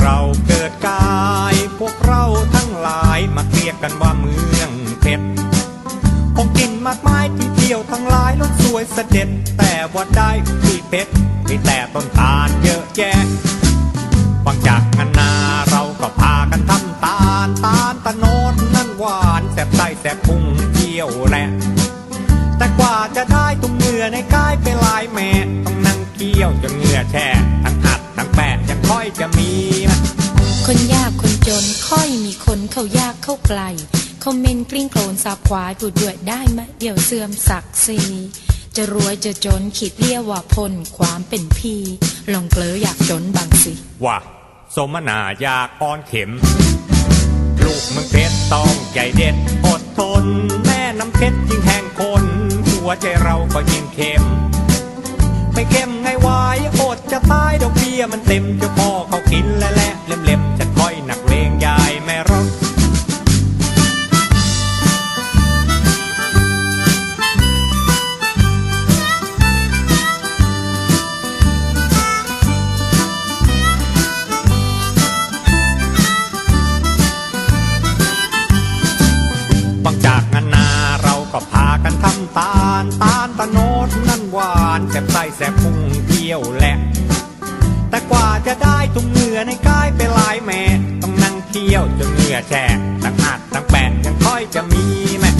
เราเกิดกาย พวกเราทั้งหลายมาเรียกกันว่าเมืองเพชรของกินมากมายที่เที่ยวทั้งหลายล้นสวยเสด็จ แต่ว่าได้ที่เพชรมีแต่ต้นตาลเยอะแยะ เข้ายากเข้าไกลคอมเมนต์กลิ้งโคลนสับควายพูดด้วยได้ไหมเดี๋ยวเสื่อมศักดิ์ศรีจะรวยจะจนขีดเลี่ยว่าพลความเป็นพี่ ลองเกลออยากจนบางสิ ว่าสมนายากอ่อนเข็ม ลูกมึงเพชรต้องใจเด็ดอดทน แม่น้ำเพชรยิ่งแห้งคน หัวใจเราก็ยิ่งเค็ม ไม่เข้มไงวายอดจะตายดอกเบี้ยมันเต็มจ ไส้แสบพุงเที่ยวแหละ แต่กว่าจะได้ตุ้มเหงื่อในกายเป็นลายแม่ ต้องนั่งเที่ยวจนเหงื่อแฉกตั้งอัดตั้งแปดยังค่อยจะมีแม่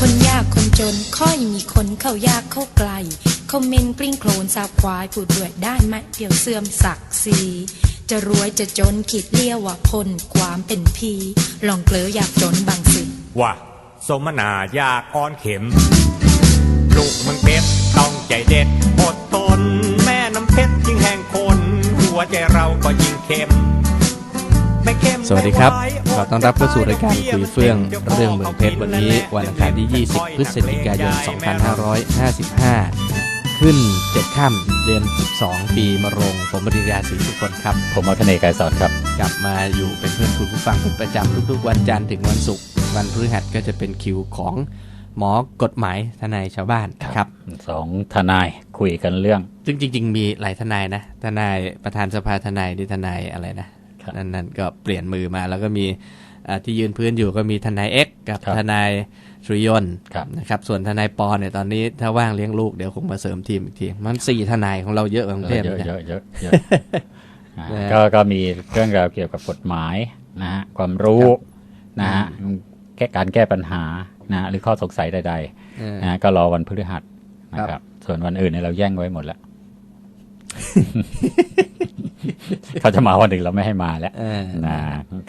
คนยากคนจนค่อยมีคนเข้ายากเข้าไกลคอมเมนต์กลิ้งโคลนสับควายพูดด้วยได้ไหมเดี๋ยวเสื่อมศักดิ์ศรีจะรวยจะจนขีดเลี่ยว่าพลความเป็นพี่ลองเกลออยากจนบางสิว่าสมนาอยากอ่อนเข็ม ลูกเมึงเพชรต้องใจเด็ดอดทนแม่น้ำเพชรยิ่งแห้งคนหัวใจเราก็ยิ่งเค็มไม่เข้มสวัสดีครับไม่ไหวขอต้อนรับเข้าสู่รายการคุยเฟื่อง เรื่องเมืองเพชรวันนี้ วันอังคารที่ 20 พฤศจิกายน 2555 ขึ้น 7 ค่ำเดือน 12 ปีมะโรง ผมบริยาศรีสุคนครับ ผมอัคเนย์กายสอนครับ กลับมาอยู่เป็นเพื่อนคุณผู้ฟังเป็นประจำทุกๆ วันจันทร์ถึงวันศุกร์ วันพฤหัสก็จะเป็นคิวของ หมอกฎหมายทนายชาวบ้านครับสองทนายคุยกันเรื่องซึ่งจริงๆมีหลายทนายนะ ทนายประธานสภาทนายดิทนายอะไรนะครับนั่นนั่นก็เปลี่ยนมือมาแล้วก็มีอ่าที่ยืนพื้นอยู่ก็มีทนายเอ็กกับครับทนายสุริยนต์ครับนะครับส่วนทนายปอเนี่ยตอนนี้ถ้าว่างเลี้ยงลูกเดี๋ยวคงมาเสริมทีมอีกทีมันสี่ทนายของเราเยอะกว่ากรุงเทพเยอะนะเยอะเยอะเยอะอ่านะฮะก็ก็มีเรื่องราวเกี่ยวกับกฎหมายนะฮะความรู้นะฮะแก้การแก้ปัญหา นะฮะหรือข้อสงสัยใดเออๆนะฮะก็รอวันพฤหัสนะคครัรับบส่วนวันอื่นเนี่ยเราแย่งไว้หมดแล้วเขาจะมาวันหนึ่งเราไม่ให้มาแล้วเออนะ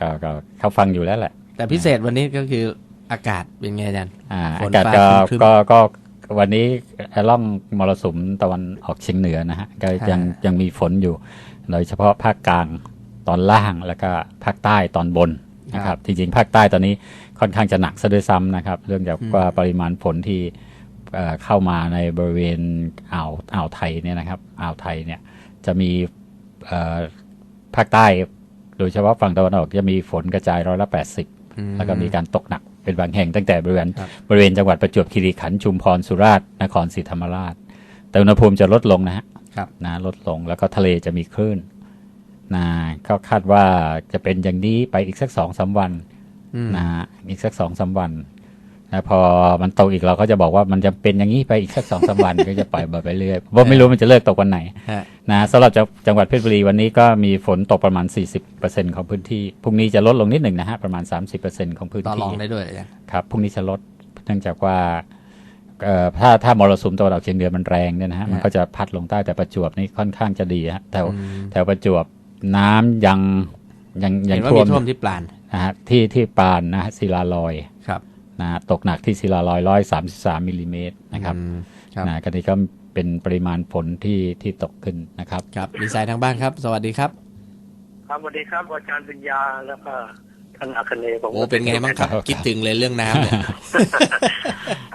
ก็ก็เขาฟังอยู่แล้วแหละ แต่พิเศษวันนี้ก็คืออากาศเป็นไงอาจารย์อ่าฝนอากาศฟ้าก็ครึ้มๆก็ก็วันนี้ล่องมรสุมตะวันออกเฉียงเหนือนะฮะก็ยังอ่ายัยังมีฝนอยู่ โดยเฉพาะภาคกลางตอนล่างแล้วก็ภาคใต้ตอนบนนะครับจริงๆภาคใต้ตอนนี้ ค่อนข้างจะหนักซะด้วยซ้ำนะครับ เรื่องจากว่าปริมาณฝนที่เอ่อเข้ามาในบริเวณอ่าวอ่าวไทยเนี่ยนะครับอ่าวไทยเนี่ยจะมีเอ่อภาคใต้ โดยเฉพาะฝั่งตะวันออกจะมีฝนกระจายร้อยละแปดสิบอืมแล้วก็มีการตกหนักเป็นบางแห่งตั้งแต่บริเวณครับบริเวณจังหวัดประจวบคีรีขันธ์ชุมพรสุราษฎร์นครศรีธรรมราช แต่อุณหภูมิจะลดลงนะฮะครับนะลดลงแล้วก็ทะเลจะมีคลื่นนะก็คาดว่าจะเป็นอย่างนี้ไปอีกสักสองสามวันอืม นะฮะอีกสักสองสามวันนะพอมันตกอีกเราก็จะบอกว่ามันจะเป็นอย่างนี้ไปอีกสักสองสามวันก็จะปล่อยแบบไปเรื่อยเพราะไม่รู้มันจะเลิกตกวันไหนฮะนะสำหรับจังจังหวัดเพชรบุรีวันนี้ก็มีฝนตกประมาณ 40%ของพื้นที่พรุ่งนี้จะลดลงนิดหนึ่งนะฮะประมาณ 30%ของพื้นต่อรที่องได้ด้วยอาจารย์ครับพรุ่งนี้จะลดเนื่องจากว่าเอ่อถ้าถ้ามรสุมตะวันออกเฉียงเหนือมันแรงเนี่ยนะฮะมันก็จะพัดลงใต้แต่ประจวบนี่ค่อนข้างจะดีฮะแถวแถวประจวบน้ำยังยังยัเห็งนว่าท่วมีมท่วมที่ปลาน นะฮะที่ที่ปานนะฮะศิลาลอยครับนะฮะตกหนักที่ศิลาลอยร้อยสามสิบสามมิลลิเมตรนะครับอืมครับนะก็นี่ก็เป็นปริมาณฝนที่ที่ตกขึ้นนะครับครับมีสายทางบ้านครับ สวัสดีครับครับสวัสดีครับอาจารย์ปัญญาแล้วก็ท่านอัคเนย์ผมโอ้เป็นไงบ้างครับครับ คิดถึงเลยเรื่องน้ำเนี่ย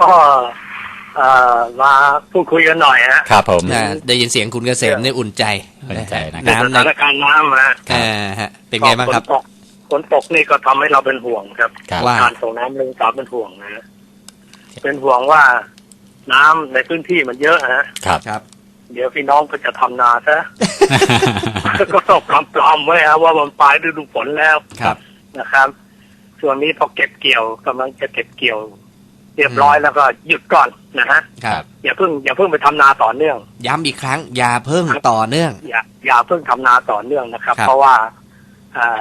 ก็เอ่อมาพูดคุยกันหน่อยฮะครับผมอ่าได้ยินเสียงคุณเกษมเนี่ยอุ่นใจ อุ่นใจนะครับน้ำสในถานการณ์น้ำนะอ่าฮะเป็นไงบ้างครับฝนตกฝ นตกนี่ก็ทำให้เราเป็นห่วงครับครับว่าการส่งน้ำเรื่องสาวเป็นห่วงนะฮะเป็นห่วงว่าน้ำในพื้นที่มันเยอะฮะครับครับ เดี๋ยวพี่น้องก็จะทำนาซะก็ตกปลอมๆไว้ฮะว่ามันปลายฤดูฝนแล้วครับนะครับ ส่วนนี้พอเก็บเกี่ยวกำลังจะเก็บเกี่ยว เรียบร้อยแล้วก็หยุดก่อนนะฮะครับอย่าเพิ่งอย่าเพิ่งไปทำนาต่อเนื่อง ย้ำอีกครั้ง อย่าเพิ่งต่อเนื่อง อย่าอย่าเพิ่งทำนาต่อเนื่องนะครับครับเพราะว่าอ่า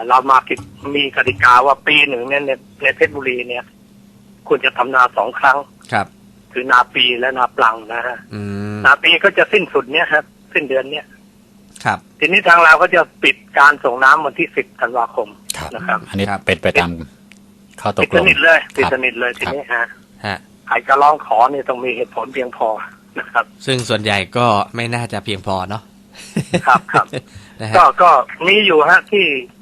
เรามากิจมีกติกาว่าปีหนึ่งเนี่ยในในเพชรบุรีเนี่ยควรจะทำนาสองครั้งครับ คือนาปีและนาปลังนะฮะอืมนาปีก็จะสิ้นสุดเนี่ยครับ สิ้นเดือนเนี่ยครับ ทีนี้ทางเราก็จะปิดการส่งน้ำวันที่สิบธันวาคมครับนะครับ อันนี้ครับเป็นไปตามข้อตปิดกลสงนิทเลยปิดครับสนิทเลยทีนี้ฮะฮะใครจะร้องขอเนี่ยต้องมีเหตุผลเพียงพอนะครับ ซึ่งส่วนใหญ่ก็ไม่น่าจะเพียงพอเนาะครับครับนะฮะก็ก็มีอยู่ฮะที่เอ่อ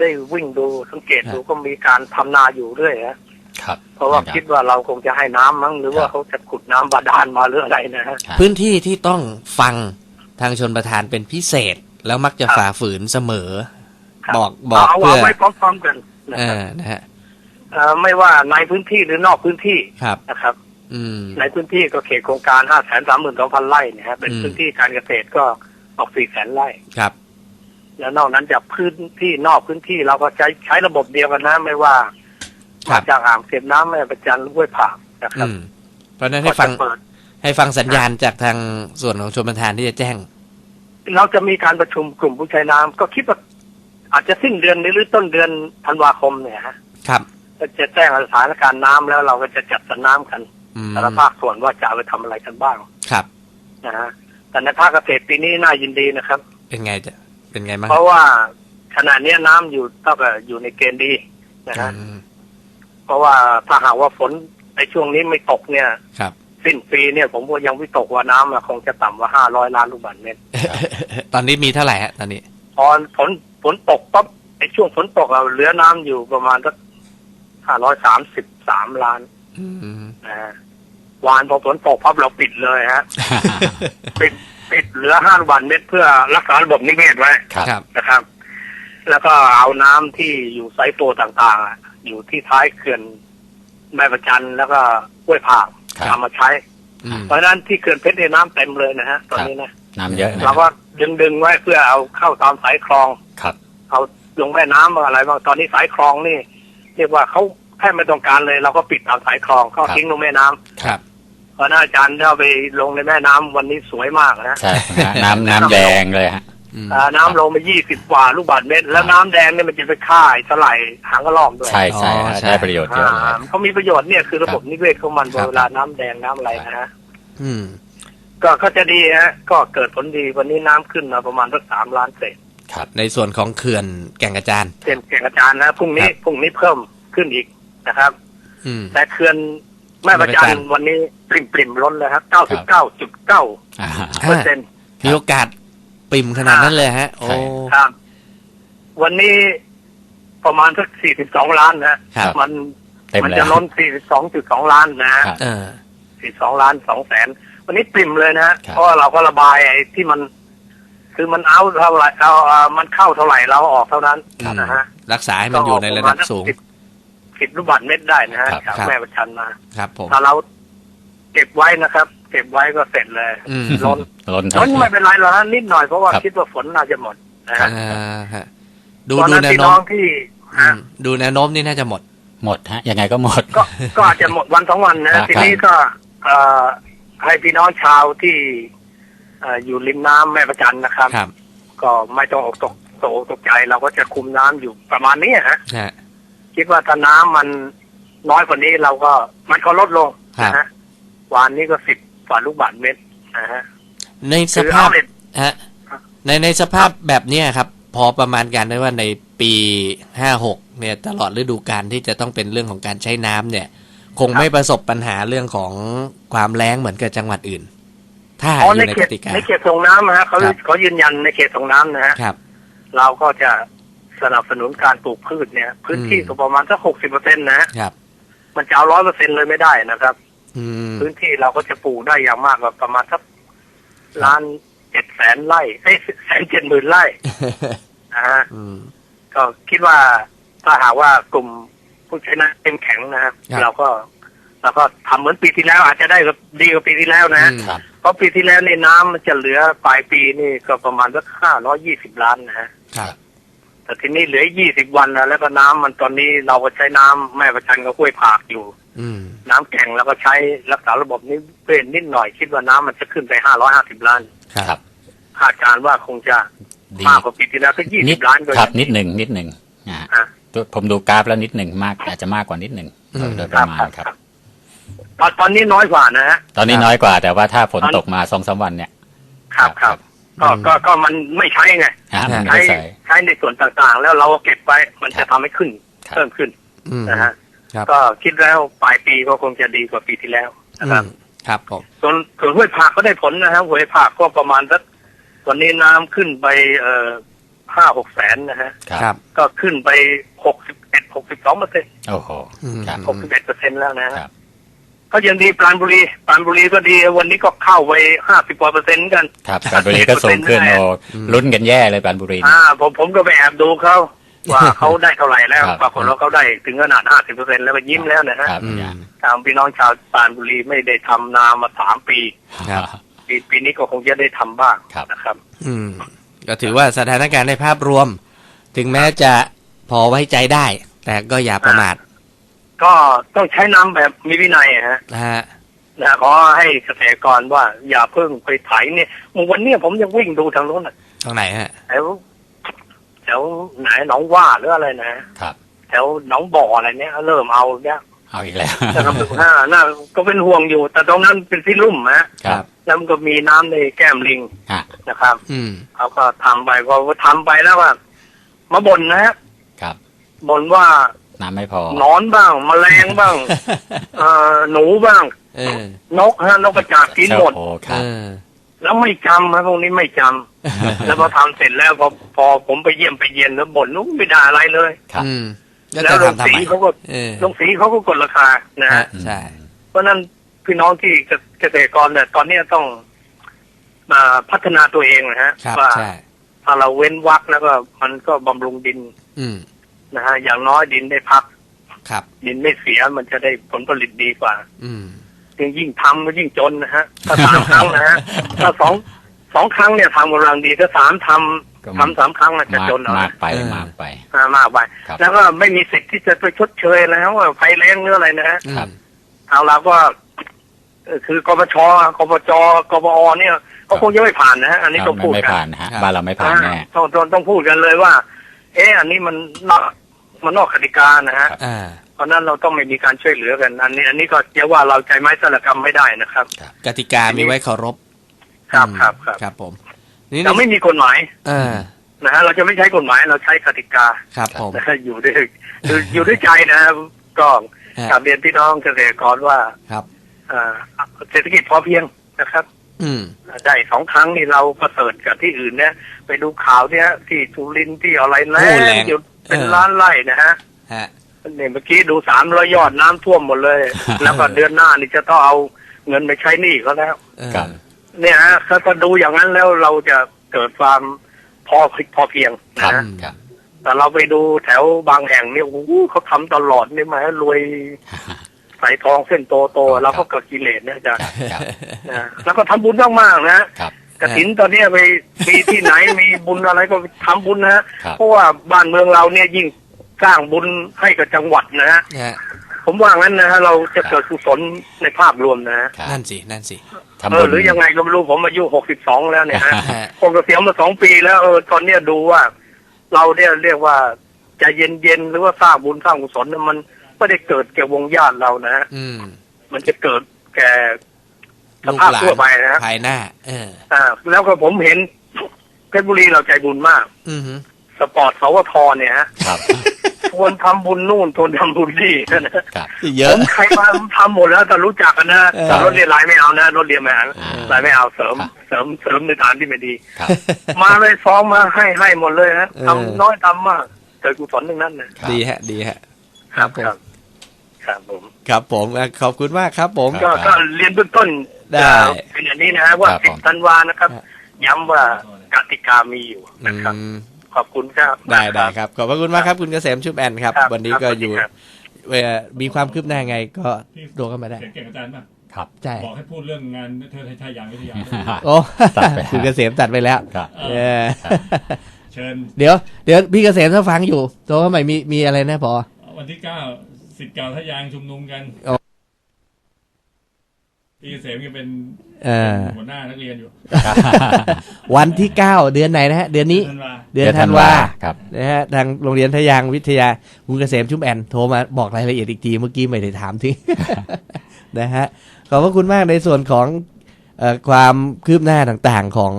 ได้วิ่งดูสังเกตดูครับก็มีการทำนาอยู่เรื่อยฮะครับ เพราะว่านะคิดว่าเราคงจะให้น้ำมั้งหรือว่าครับเขาจะขุดน้ำบาดาลมาหรืออะไรนะฮะครับพื้นที่ที่ต้องฟังทางชนประธานเป็นพิเศษ แล้วมักจะครับฝ่าฝืนเสมอครับบอกบอกเอาเพื่เอาอไว้พร้อมๆกันนะเอครับอนะฮะเอ่อไม่ว่าในพื้นที่หรือนอกพื้นที่ครับนะครับอืมในพื้นที่ก็เขตโครงการห้าแสนสามหมื่นสองพันไร่เนี่ยฮะเป็นอืมพื้นที่การเกษตรก็ออกสี่แสนไร่ครับ แล้วนอกนั้นจากพื้นที่นอกพื้นที่เราก็ใช้ใช้ระบบเดียวกันนะไม่ว่าครับ จากอ่างเก็บน้ำแม่ประจันห้วยผากนะครับอืมเพราะฉะนั้นให้ฟังก็จะเปิด ให้ฟังสัญญาณจากทางส่วนของชนประธานที่จะแจ้ง เราจะมีการประชุมกลุ่มผู้ใช้น้ำก็คิดว่าอาจจะสิ้นเดือนนี้หรือต้นเดือนธันวาคมเนี่ยฮะครับ ก็จะแจ้งสถานการณ์น้ำแล้วเราก็จะจัดสรรน้ำกันอืมแต่ละภาคส่วนว่าจะเอาไปทำอะไรกันบ้างครับ นะฮะแต่ในภาคเกษตรปีนี้น่ายินดีนะครับ เป็นไงจะ เป็นไงบ้างเพราะว่าขณะเนี้ยน้ำอยู่เท่ากับอยู่ในเกณฑ์ดีนะฮะอืมเพราะว่าถ้าหากว่าฝนในช่วงนี้ไม่ตกเนี่ยครับสิ้นปีเนี่ยผมว่ายังวิตกว่าน้ำอะคงจะต่ำกว่าห้าร้อยล้านลูกบาศก์เมตรตอนนี้มีเท่าไหร่ฮะตอนนี้พอฝนฝนตกปั๊บไอ้ช่วงฝนตกอะเหลือน้ำอยู่ประมาณสักห้าร้อยสามสิบสามล้านอืมนะฮะวานพอฝนตกปั๊บเราปิดเลยฮะ ปิด ปิดเหลือห้าลูกบาศก์เมตรเพื่อรักษาระบบนิเวศไว้ครับครับ นะครับ แล้วก็เอาน้ำที่อยู่ไซต์โฟต่างๆอะอยู่ที่ท้ายเขื่อนแม่ประจันแล้วก็ห้วยผากครับ เอามาใช้ อืม เพราะฉะนั้นที่เขื่อนเพชรเนี่ยน้ำเต็มเลยนะฮะตอนนี้นะน้ำเยอะนะเราก็ดึงดึงๆไว้เพื่อเอาเข้าตามสายคลอง ครับ เอาลงแม่น้ำอะไรบ้างตอนนี้สายคลองนี่ เรียกว่าเขาแค่ไม่ต้องการเลย เราก็ปิดตามสายคลองก็ครับ ทิ้งลงแม่น้ำครับเพราะน่าอาจารย์ถ้าไปลงในแม่น้ำวันนี้สวยมากนะใช่นะน้ำน้ำแดงเลยฮะอืมอ่าน้ำลงมายี่สิบกว่าลูกบาศก์เมตร แล้วน้ำแดงเนี่ยมันจะไปฆ่าไอ้สไลด์หางกระรอกด้วยใช่ใช่อ๋อฮะใช่ได้ประโยชน์เยอะเลยอ่าเขามีประโยชน์เนี่ยคือระบบนิเวศของมันครับเวลาน้ำแดงน้ำอะไรนะฮะอืมก็ก็จะดีฮะก็เกิดผลดีวันนี้น้ำขึ้นมาประมาณสักสามล้านเศษครับ ในส่วนของเขื่อนแก่งกระจานเต็มแก่งกระจานนะพรุ่งนี้ครับพรุ่งนี้เพิ่มขึ้นอีกนะครับอืมแต่เขื่อน แม่ประจัแม่ประจันนวันนี้ปริมปริมๆล้นเลยครับเก้าสิบเก้าจุดเก้าอ่าเปอร์เซ็นต์มีโอกาสปิ่มขนาดนั้นเลยฮะ โอ้ใช่ครับ วันนี้ประมาณสักสี่สิบสองล้านนะครับมันเต็มมันเลยจะล้นสี่สิบสองจุดสองล้านนะฮะครับเออสี่สองล้านสองแสนวันนี้ปริมเลยนะฮะครับเพราะว่าเราก็ระบายไอ้ที่มัน คือมันเอาเท่าไหร่เอาเอามันเข้าเท่าไหร่เราออกเท่านั้นครับนะฮะรักษาให้มันอยู่ในระดับสูง สิบลูกบาศก์เมตรได้นะฮะครับจากครับ แม่ประชันมา ครับผม ถ้าเราเก็บไว้นะครับ เก็บไว้ก็เสร็จเลยอืม ล้นล้นล้นไม่เป็นไรหรอกนะนิดหน่อยเพราะว่าครับ คิดว่าฝนน่าจะหมดนะฮะอ่าฮะดูตอนดูนั้นแนวพี่โน้น้อมงที่อืฮะ มดูแนวโน้มนี่น่าจะหมด หมดฮะยังไงก็หมด ก็ก็อาจจะหมดวันสองวันครันะบทีนี้ก็เอ่อให้พี่น้องชาวที่เอ่ออยู่ริมน้ำแม่ประจันนะครับ ครับก็ไม่ต้องอกตกตกอกตกใจเราก็จะคุมน้ำอยู่ประมาณนี้ฮะ ฮะ คิดว่าถ้าน้ำมันน้อยกว่านี้เราก็มันก็ลดลงครับนะฮะวานนี้ก็สิบกว่าลูกบาศก์เมตรนะฮะในสคือภาพเอาเลยฮะในในสภาพแบบเนี้ยครับ พอประมาณการได้ว่าในปีห้าหกเนี่ยตลอดฤดูกาลที่จะต้องเป็นเรื่องของการใช้น้ำเนี่ย คงไม่ประสบปัญหาเรื่องของความแล้งเหมือนกับจังหวัดอื่นทถ้าอ๋ออในยู่ในเขกตติกาในเขตส่งน้ำนะฮะเขาครับเขายืนยันในเขตส่งน้ำนะฮะครับเราก็จะ สนับสนุนการปลูกพืชเนี่ย พื้นที่อืมก็ประมาณสักหกสิบเปอร์เซ็นต์นะฮะครับ มันจะเอาร้อยเปอร์เซ็นต์เลยไม่ได้นะครับอืมพื้นที่เราก็จะปลูกได้อย่างมากก็ประมาณสักล้านเจ็ดแสนไร่เอ้ยแสนเจ็ดหมื่นไร่นะฮะอืมก็คิดว่าถ้าหากว่ากลุ่มผู้ใช้น้ำเข้มแข็งนะครับครับเราก็เราก็ทำเหมือนปีที่แล้ว อาจจะได้กับดีกว่าปีที่แล้วนะฮะอืมครับเพราะปีที่แล้วนี่น้ำมันจะเหลือปลายปีนี่ก็ประมาณสักห้าร้อยี่สิบล้านนะฮะครับ แต่ทีนี้เหลือยี่สิบวันนะแล้วก็น้ำมันตอนนี้เราก็ใช้น้ำแม่ประจันกับห้วยผากอยู่ อืมน้ำแข็งแล้วก็ใช้รักษาระบบนี้เป็นนิดหน่อยคิดว่าน้ำมันจะขึ้นไปห้าร้อยห้าสิบล้านครับคาดการณ์ว่าคงจะดีมากกว่าปีที่แล้วก็ยี่นิสิดบล้านก็ครับ นิดหนึ่งนิดหนึ่งอ่าอะตัวผมดูกราฟแล้วนิดหนึ่งมากอาจจะมากกว่านิดหนึ่งโดยโดยประมาณครับตอนตอนนี้น้อยกว่านะฮะตอนนี้น้อยกว่าแต่ว่าถ้าฝนตกมาสองสามวันเนี่ย ครับครับ ก็ก็ก็มันไม่ใช้ไงฮะมันใช้ไม่ใส่ใช้ในส่วนต่างๆ แล้วเราก็เก็บไว้มันจะทำให้ขึ้นครับเพิ่มขึ้นอืมนะฮะครับก็คิดแล้วปลายปีก็คงจะดีกว่าปีที่แล้วนะครับอืมครับผมส่วนส่วนห้วยผากก็ได้ผลนะครับห้วยผากก็ประมาณสักวันนี้น้ำขึ้นไปเอ่อห้าหกแสนนะฮะครับครับ ก็ขึ้นไปหกสิบเอ็ดหกสิบสองเปอร์เซ็นต์โอ้โหอืมครับหกสิบเอ็ดเปอร์เซ็นต์แล้วนะฮะครับ ก็ยังดีปราณบุรีปราณบุรีก็ดีวันนี้ก็เข้าไปห้าสิบกว่าเปอร์เซ็นต์กันครับปรานบุรีก็สูงขึ้นโอ้อืมลุ้นกันแย่เลยปรานบุรีเนี่ยอ่าผมผมก็ไปแอบดูเขาว่าเขาได้เท่าไหร่แล้วครับปรากฏว่าเขาได้ถึงขนาดห้าสิบเปอร์เซ็นต์แล้วก็ยิ้มแล้วนะฮะครับอืมทางพี่น้องชาวปราณบุรีไม่ได้ทำนามาสามปีครับปีปีนี้ก็คงจะได้ทำบ้างครับนะครับ อืมก็ถือว่าสถานการณ์ในภาพรวม ถึงแม้จะพอไว้ใจได้ แต่ก็อย่าประมาท ก็ต้องใช้น้ำแบบมีวินัยอะฮะนะฮะนะขอให้เกษตรกรว่าอย่าเพิ่งไปไถเนี่ยวันเนี้ยผมยังวิ่งดูทางโน้นน่ะตรงไหนฮะแถวแถวไหนหนองว่าหรืออะไรนะครับ แถวหนองบ่ออะไรเนี้ยเริ่มเอาเนี่ยเอาอีกแล้วนะครับห้าน่าก็เป็นห่วงอยู่ แต่ตรงนั้นเป็นที่ลุ่มฮะครับ แล้วมันก็มีน้ำในแก้มลิงฮะนะครับ อืมเขาก็ทำไปพอทำไปแล้วว่ามาบ่นนะฮะครับบ่นว่า น้ำไม่พอหนอนบ้างแมลงบ้างเอ่อหนูบ้าง เออนกฮะนกกระจาบกินหมด โอ้คเอรับอแล้วไม่จำฮะพวกนี้ไม่จำแล้วพอทำเสร็จแล้วพอพอผมไปเยี่ยมไปเย็นแล้วบ่นนู้ไม่ได้อะไรเลย ครับ อืมแล้วแล้จะวโรงทำทำสีไมเขาก็เออโรงสีเขาก็กดราคานะฮะ ฮะใช่ เพราะฉะนั้นพี่น้องที่เกษตรกรเนี่ยตอนนี้ต้องมาพัฒนาตัวเองนะฮะครับว่าใช่ ถ้าเราเว้นวักแล้วก็มันก็บำรุงดิน อืม นะฮะอย่างน้อยดินได้พักครับ ดินไม่เสียมันจะได้ผลผลิตดีกว่า อืมยิ่งยิ่งทำก็ยิ่งจนนะฮะถ้าสามครั้งนะฮะถ้าสองสองครั้งเนี่ยทำกำลังดีถ้าสามทก็ำทำสามครั้งมันจะมากจนเอามากไปเออมากไปอ่ามากไปครับแล้วก็ไม่มีสิทธิ์ที่จะไปชดเชยแล้วว่าไฟแรงหรืออะไรนะฮะครับทางเราก็เอ่อคือกปชกปจกปอเนี่ยก็คงจะไม่ผ่านนะฮะอันนี้ครับต้องพูดไม่กัผ่านนนะฮะครับบ้านเราไม่ผ่านแน่อ่าต้องต้องต้องพูดกันเลยว่า เอ๊ะอันนี้มันนอก มันนอกกติกานะฮะครับอ่าเพราะฉะนั้นเราต้องไม่มีการช่วยเหลือกัน อันนี้ อันนี้ก็จะว่าเราใจไม้สลักกรรมไม่ได้นะครับกติกามีไว้เคารพครับอืมครับครับครับผมนี่เราไม่มีกฎหมายเออนะฮะเราจะไม่ใช้กฎหมายเราใช้กติกาครับผม นะฮะอยู่ด้วยอยู่อยู่ด้วยใจนะครับก็ฮะ กลับเรียนพี่น้องเกษตรกรว่าครับ อ่าเศรษฐกิจพอเพียงนะครับ อืม ได้สองครั้งนี่เราประเสริฐกับที่อื่นเนี่ย ไปดูข่าวเนี่ยที่สุรินทร์ที่อะไรแล้โอ้แรงหยุด เป็นเออล้านไร่นะฮะฮะเนี่ยเมื่อกี้ดูสามร้อยยอดน้ำท่วมหมดเลย แล้วก็เดือนหน้านี่จะต้องเอาเงินไปใช้หนี้เขาแล้วเออครับเนี่ยฮะถ้าถ้าดูอย่างนั้นแล้วเราจะเกิดความพอพอเพียงครับนะฮะครับแต่เราไปดูแถวบางแห่งเนี่ยโอ้โหเขาทำตลอดนี่หมายรวยใส่ทองเส้นโตโตๆเราก็เกิดกิเลสเนี่ยจะครับครับนะแล้วก็ทำบุญมากๆนะครับ กระถินตอนเนี้ยไปมีที่ไหนมีบุญอะไรก็ทำบุญนะฮะครับ เพราะว่าบ้านเมืองเราเนี่ยยิ่งสร้างบุญให้กับจังหวัดนะฮะฮะผมว่างั้นนะฮะเราจะเกิดกุศลในภาพรวมนะฮะครับนั่นสินั่นสิ ทำเอบุอญ หรือยังไงก็ไม่รู้ผมอายุหกสิบสองแล้วเนี่ยฮะ ฮะผมเกษียณมาสองปีแล้วเออตอนเนี้ยดูว่า เราเนี่ยเรียกว่าใจะเย็นๆหรือว่าสร้างบุญสร้างกุศลเนี่ยมันไม่ได้เกิดแก่วงญาติเรานะฮะอืม มันจะเกิดแก่ สลูกภาพหลานทั่วไปนะฮะภายหน้า เอออ่าแล้วก็ผมเห็นเพชรบุรีเราใจบุญมาก อือฮึสปอร์ตสวทเนี่ยฮะครับวนทำบุญนู่นทวนทำบุญนี่นะครับเยผอะมใครมาทำหมดแล้วแต่รู้จักกันนะเออแต่รถเรียนหลายไม่เอานะรถเรียนไม่เอาอ่าหลายไม่เอาเสริมครับเสริมเสริมในทางที่ไม่ดีครับมาเลยฟ้องมาให้ให้หมดเลยนะเออทำน้อยทำมากเกิดกุศลหนึ่งนั้นนะครับดีฮะ ดีฮะ ครับผมครับครับผม ครับผมอะขอบคุณมากครับผม ก็ก็เรียนเบื้องต้น ได้เอ่อเป็นอย่างนี้นะฮะว่าครับสิผบมธันวานะครับครับย้ำว่ากติกามีอยู่นะครับอืมขอบคุณครับได้ได้ครับ ขอบพระคุณมากครับ คุณเกษมชุบแอนครับครับวันนี้ก็อยู่ครับเอ่อมีความคืบหน้าไงก็โทรเข้ามาได้เสียงเก่งอาจารย์ป่ะครับใช่บอกให้พูดเรื่องงานเธอไทยยางวิทยาโอ้ตัดไปแล้วคุณเกษมตัดไปแล้วครับเออเชิญเดี๋ยวเดี๋ยวพี่เกษมถ้าฟังอยู่โทรเข้ามามีมีอะไรนะพอวันที่เก้าสิทธิ์เก่าทะยางชุมนุมกันอ๋อ พี่เกษมยังเป็นเออหัวหน้านักเรียนอยู่วันที่เก้าเดือนไหนนะฮะ เดือนนี้ท่านว่าเดือนธันวาครับนะฮะทางโรงเรียนทะยางวิทยาคุณเกษมชุมแอนโทรมาบอกรายละเอียดอีกทีเมื่อกี้ไม่ได้ถามถึงนะฮะขอบพระคุณมากในส่วนของเออความคืบหน้าต่างๆของ